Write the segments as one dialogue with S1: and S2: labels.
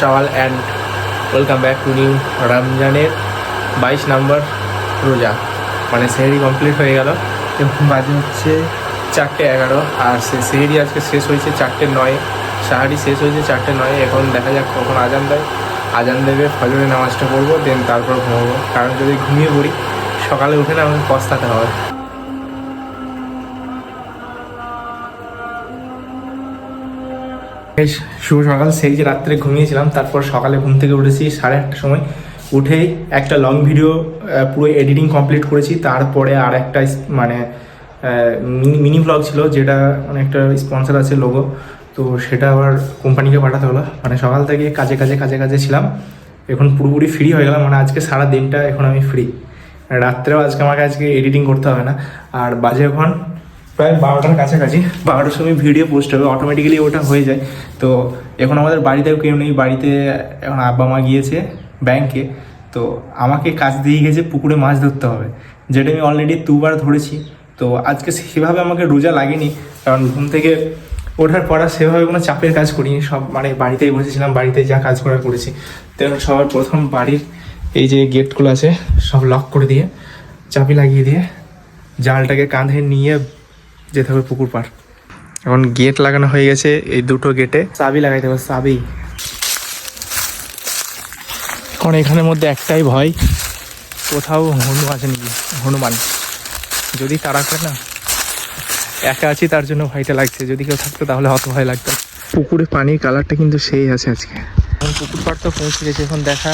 S1: সকাল and welcome back to new রমজানের বাইশ নাম্বার রোজা। মানে সেহেরি কমপ্লিট হয়ে গেল। এবং বাজে হচ্ছে চারটে এগারো। আর সে সেহেরি আজকে শেষ হয়েছে চারটে নয়। সাহারি শেষ হয়েছে চারটে নয়। এখন দেখা যাক কখন আজান দেয়। আজান দেবে, ফজরের নামাজটা পড়ব দেন তারপর ঘুমাবো। কারণ যদি ঘুমিয়ে পড়ি, সকালে উঠে না আমাকে পস্তাতে হবে। বেশ, শুভ সকাল। সেই যে রাত্রে ঘুমিয়েছিলাম, তারপর সকালে ঘুম থেকে উঠেছি সাড়ে আটটার সময়। উঠেই একটা লং ভিডিও পুরো এডিটিং কমপ্লিট করেছি। তারপরে আর একটা মানে মিনি ব্লগ ছিল, যেটা মানে একটা স্পন্সর আছে লোগো তো সেটা আবার কোম্পানিকে পাঠাতে হলো। মানে সকাল থেকে কাজে কাজে কাজে কাজে ছিলাম। এখন পুরোপুরি ফ্রি হয়ে গেলাম। মানে আজকে সারা দিনটা এখন আমি ফ্রি রাত্রেও আজকে আমাকে আজকে এডিটিং করতে হবে না। আর বাজে এখন প্রায় বারোটার কাছাকাছি। বারোটার সময় ভিডিও পোস্ট হবে। অটোমেটিক্যালি ওটা হয়ে যায়। তো এখন আমাদের বাড়িতেও কেউ নেই। বাড়িতে এখন আব্বা, মা গিয়েছে ব্যাংকে তো আমাকে কাজ দিয়ে গেছে পুকুরে মাছ ধরতে হবে। যেটা আমি অলরেডি দুবার ধরেছি। তো আজকে সেভাবে আমাকে রোজা লাগেনি। কারণ ঘুম থেকে ওঠার পর আর সেভাবে কোনো চাপের কাজ করিনি, সব মানে বাড়িতেই বসেছিলাম, বাড়িতে যা কাজ করার করেছি। তো সবার প্রথম বাড়ির এই যে গেটগুলো আছে, সব লক করে দিয়ে, চাবি লাগিয়ে দিয়ে, জালটাকে কাঁধে নিয়ে যেতে হবে পুকুর পার এখন গেট লাগানো হয়ে গেছে এই দুটো গেটে। চাবি লাগাইতে হবে, চাবি। এখন এখানের মধ্যে একটাই ভয়, কোথাও হনু আছে নাকি? হনুমান। যদি তারা করে না একা আছি, তার জন্য ভয়টা লাগছে। যদি কেউ থাকতো, তাহলে অত ভয় লাগতো। পুকুরে পানির কালারটা কিন্তু সেই আছে আজকে। এখন পুকুর পাড় তো পৌঁছে গেছে, এখন দেখা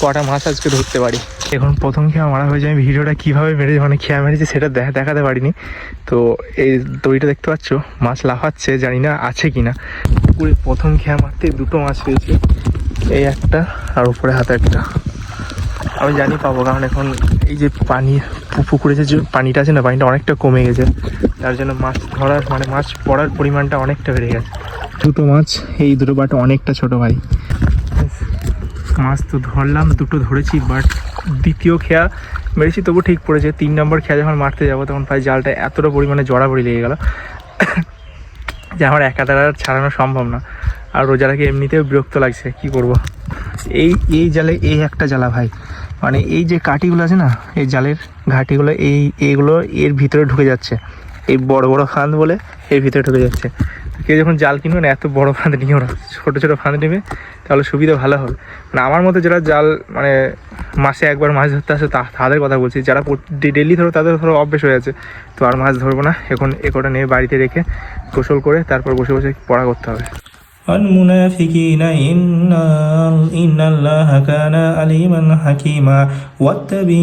S1: কটা মাছ আজকে ধরতে পারি। এখন প্রথম খেয়া মারা হয়েছে আমি ভিডিওটা কীভাবে মেরেছি মানে খেয়া মেরেছি, সেটা দেখা দেখাতে পারিনি। তো এই দড়িটা দেখতে পাচ্ছ, মাছ লাফাচ্ছে, জানি না আছে কি না পুকুরে প্রথম খেয়া মারতে দুটো মাছ পেয়েছি, এই একটা, আর উপরে হাতে একটা। আমি জানি পাবো কারণ এখন এই যে পানি পুকুরে যে যে পানিটা আছে না পানিটা অনেকটা কমে গেছে। তার জন্য মাছ ধরার মানে মাছ পড়ার পরিমাণটা অনেকটা বেড়ে গেছে। দুটো মাছ এই দুটো বাট অনেকটা ছোট ভাই। মাছ তো ধরলাম দুটো ধরেছি বাট দ্বিতীয় খেয়া মেরেছি তবু ঠিক পড়েছে। তিন নম্বর খেয়া যখন মারতে যাব তখন প্রায় জালটা এতটা পরিমাণে জড়া জড়াবড়ি লেগে গেল। যে আমার একা দ্বারা আর ছাড়ানো সম্ভব না। আর রোজাটাকে এমনিতেও বিরক্ত লাগছে কি করব। এই এই জালে এই একটা জ্বালা ভাই। মানে এই যে কাটিগুলো আছে না, এই জালের ঘাটিগুলো, এই এইগুলো এর ভিতরে ঢুকে যাচ্ছে। এই বড় বড় ফাঁদ বলে এর ভিতরে ঢুকে যাচ্ছে। কেউ যখন জাল কিনবে না, এত বড় ফাঁদ নিও না। ছোটো ছোটো ফাঁদ নেবে, তাহলে সুবিধা ভালো হবে। মানে আমার মতো যারা জাল মানে মাসে একবার মাছ ধরতে আসে তাদের কথা বলছি। যারা ডেলি ধরো, তাদের ধরো অভ্যেস হয়ে আছে। তো আর মাছ ধরবো না। এখন এ কটা নিয়ে বাড়িতে রেখে গোসল করে, তারপর বসে বসে পড়া করতে হবে। المنافقين إن إن الله كان عليما حكيما. واتبع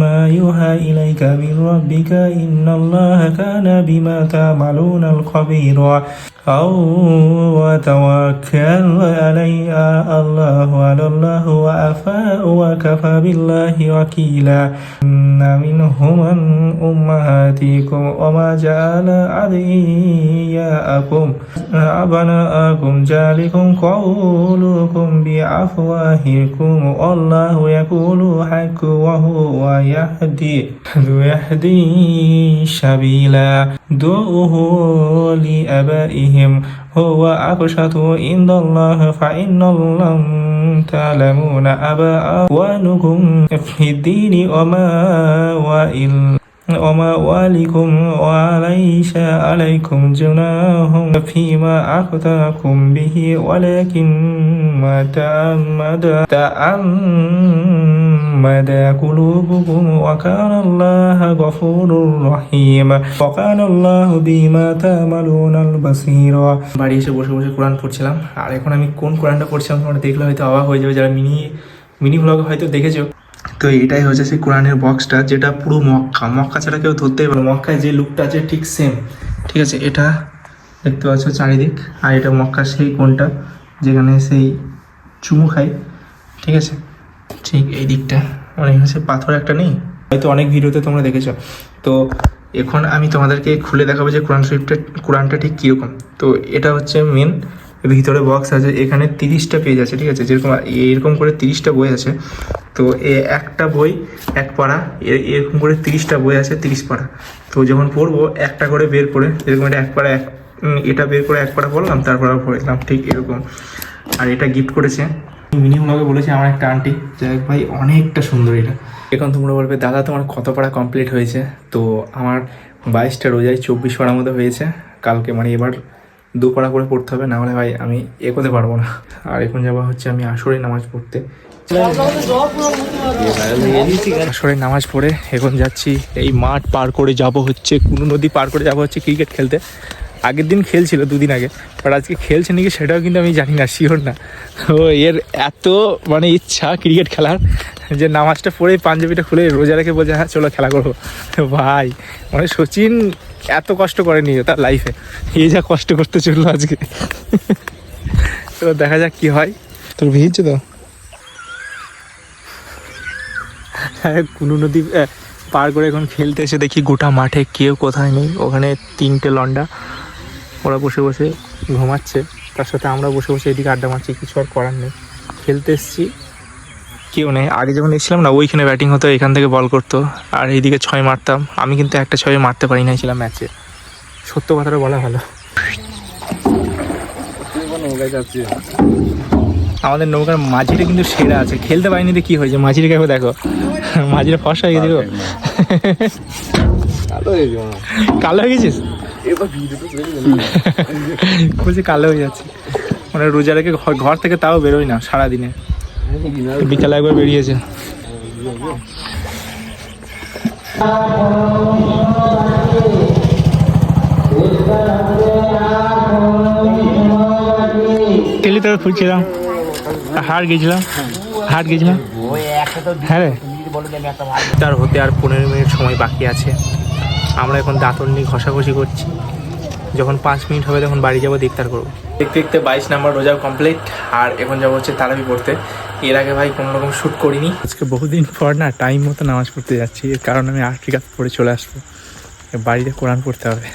S1: ما يوحى إليك من ربك إن الله كان بما تعملون الخبيرا أو وتوكل علي الله على الله وأفاء وكفى بالله وكيلا. إن منهم أمهاتكم وما جعل أدعياءكم أبناءكم. ذلكم قولكم بأفواهكم. والله يقول حق وهو يهدي. يهدي سبيلا. دعوه لآبائهم هو أقسط عند الله فإن الله تعلمون أباءكم في الدين وما وإن وما والكم وليس عليكم جناح فيما أخطأكم به ولكن ما تعمد تعمد قلوبكم وكان الله غفور رحيم وكان الله بما تعملون البصير বাড়ি এসে বসে বসে কোরআন পড়ছিলাম আর এখন আমি কোন কোরআনটা পড়ছিলাম তোমরা দেখলে হয়তো অবাক হয়ে যাবে যারা মিনি মিনি ব্লগ হয়তো দেখেছো তো এটাই হচ্ছে সেই কোরআনের বক্সটা যেটা পুরো মক্কা। মক্কা ছাড়া কেউ ধরতেই পারে মক্কায় যে লুকটা আছে ঠিক সেম ঠিক আছে, এটা দেখতে পাচ্ছ চারিদিক। আর এটা মক্কার সেই কোনটা যেখানে সেই চুমু খাই ঠিক আছে? ঠিক এই দিকটা। মানে হচ্ছে পাথর একটা নেই। হয়তো অনেক ভিডিওতে তোমরা দেখেছ। তো এখন আমি তোমাদেরকে খুলে দেখাবো যে কোরআন শরীফটা, কোরআনটা ঠিক কীরকম। তো এটা হচ্ছে মেন ভিতরে বক্স আছে। এখানে তিরিশটা পেজ আছে, ঠিক আছে? যেরকম, এরকম করে তিরিশটা বই আছে। তো এ একটা বই, এক পাড়া এরকম করে তিরিশটা বই আছে, তিরিশ পাড়া। তো যখন পড়ব, একটা করে বের করে, এরকম এটা এক পাড়া, এক এটা বের করে এক পাড়া পড়লাম, তারপর পড়লাম ঠিক এরকম। আর এটা গিফট করেছে। মিনিমাম ভাবে বলেছে আমার একটা আন্টি যাই ভাই অনেকটা সুন্দর এটা। এখন তোমরা বলবে, দাদা, তোমার কত পাড়া কমপ্লিট হয়েছে? তো আমার বাইশটা রোজায় চব্বিশ পাড়ার মতো হয়েছে। কালকে মানে এবার দু পাড়া করে পড়তে হবে, না হলে ভাই আমি এগোতে পারব না। আর এখন যাওয়া হচ্ছে আমি আসরে নামাজ পড়তে। আসরে নামাজ পড়ে এখন যাচ্ছি। এই মাঠ পার করে যাব হচ্ছে, কোনো নদী পার করে যাব হচ্ছে ক্রিকেট খেলতে। আগের দিন খেলছিল দুদিন আগে বাট আজকে খেলছে নাকি সেটাও কিন্তু আমি জানি না শিওর না। ও এর এত মানে ইচ্ছা ক্রিকেট খেলার, যে নামাজটা পড়ে পাঞ্জাবিটা খুলে রোজা রেখে বলছে হ্যাঁ চলো খেলা করব। ভাই মানে সচিন এত কষ্ট করেনি তার লাইফে এই যা কষ্ট করতে চলল আজকে। তো দেখা যাক কি হয়। তোর ভিজছে তো হ্যাঁ কুনু নদী পার করে এখন খেলতে এসে দেখি গোটা মাঠে কেউ কোথায় নেই। ওখানে তিনটে লন্ডা, ওরা বসে বসে ঘুমাচ্ছে। তার সাথে আমরা বসে বসে এদিকে আড্ডা মারছি, কিছু আর করার নেই। খেলতে এসেছি। কেউ নেই। আগে যখন এসেছিলাম না, ওইখানে ব্যাটিং হতো, এখান থেকে বল করতো। আর এইদিকে ছয় মারতাম। আমি কিন্তু একটা ছয় মারতে পারি না ছিলাম ম্যাচে। সত্য কথাটা বলা ভালো। আমাদের নৌকার মাঝিটা কিন্তু সেরা আছে। খেলতে পারিনি তো কি হয়েছে? মাঝির কাছে দেখো। মাঝিটা ফসা হয়ে গেছে কালো হয়ে গেছিস? বলছি কালো হয়ে যাচ্ছে। মানে রোজা রেখে ঘর- থেকে তাও বেরোই না সারাদিনে। বিকালে একবার বেরিয়েছে। টেলি তোর খুঁজছিলাম। হাট গেছিলাম? হাট গেছিলাম? হ্যাঁ রে। তার হতে আর পনেরো মিনিট সময় বাকি আছে। আমরা এখন দাঁতন নিয়ে ঘষাঘষি করছি। যখন পাঁচ মিনিট হবে তখন বাড়ি যাব দেখতার করব। দেখতে দেখতে বাইশ নাম্বার রোজা কমপ্লিট আর এখন যাব হচ্ছে তারাবি পড়তে। এর আগে ভাই কোনো রকম শ্যুট করিনি। আজকে বহুদিন পর না টাইম মতো নামাজ পড়তে যাচ্ছি। এর কারণে আমি আফ্রিকা পড়ে চলে আসব। বাড়িতে কোরআন পড়তে হবে।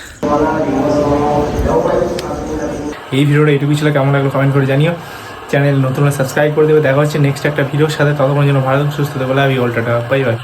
S1: এই ভিডিওটা এইটুকুই ছিল। কেমন লাগল কমেন্ট করে জানিও। চ্যানেল নতুন সাবস্ক্রাইব করে দেবে। দেখা হচ্ছে নেক্সট একটা ভিডিওর সাথে। ততক্ষণ যেন ভালো সুস্থ থাকবে আমি অল্টাটা বাই বাই